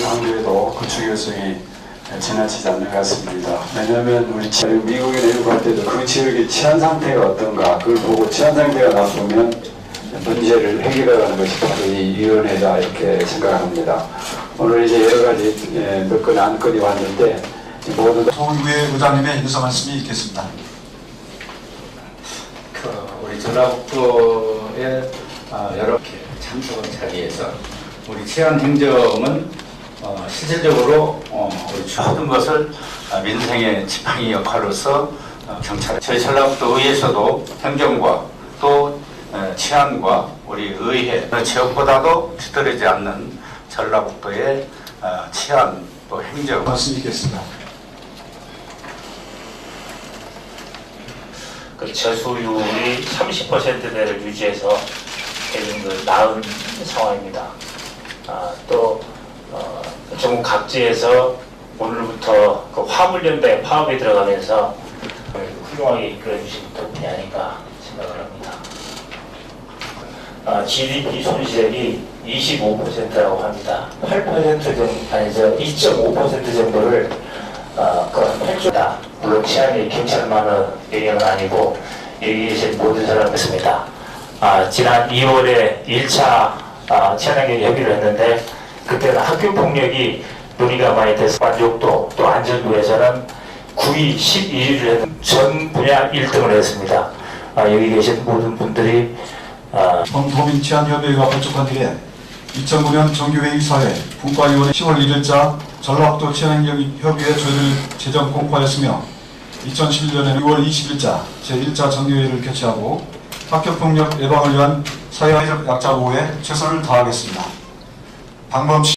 강조해도 그 중요성이 지나치지 않는 것 같습니다. 왜냐하면 우리 지- 미국에 내륙할 때도 그 지역의 치안 상태가 어떤가 그걸 보고 치안 상태가 나쁘면 문제를 해결하는 것이 바로 이 위원회다 이렇게 생각합니다. 오늘 이제 여러 가지 예, 몇 건의 안건이 왔는데 모두 다 서울구의 의장님의 인사 말씀이 있겠습니다. 그 우리 전라북도의 어, 여러 개 참석한 자리에서 우리 치안 행정은 어, 실질적으로 어, 모든 것을 어, 민생의 지팡이 역할로서 어, 경찰 저희 전라북도 의회에서도 행정과 또 어, 치안과 우리 의회 어느 지역보다도 뒤떨어지지 않는 전라북도의 어, 치안 또 행정 말씀 있겠습니다. 그 저수율이 30%대를 유지해서 굉장히 그 나은 상황입니다. 아, 또 어, 전국 각지에서 오늘부터 그 화물연대 파업에 들어가면서 훌륭하게 이끌어주신 덕분이 아닌가 생각을 합니다. 아, GDP 손실액이 25%라고 합니다. 8% 정도, 아니죠, 2.5% 정도를 어, 그건 8조다. 물론 치안이 경찰만의 영역은 아니고 여기 계신 모든 사람이었습니다. 아, 지난 2월에 1차 아, 치안행정 협의를 했는데 그때는 학교 폭력이 논의가 많이 돼서 만족도 또 안전부에서는 9위 11위를 했는 전 분야 1등을 했습니다. 아, 여기 계신 모든 분들이 아, 범도민 치안협의회가 발족한 뒤에 2009년 정규회의 사회 분과위원회 10월 1일자 전라북도 치안행정협의회 조례를 제정 공포하였으며 2011년에 6월 20일자 제1차 정규회의를 개최하고 학교폭력 예방을 위한 사회적 약자 보호에 최선을 다하겠습니다. 방범 시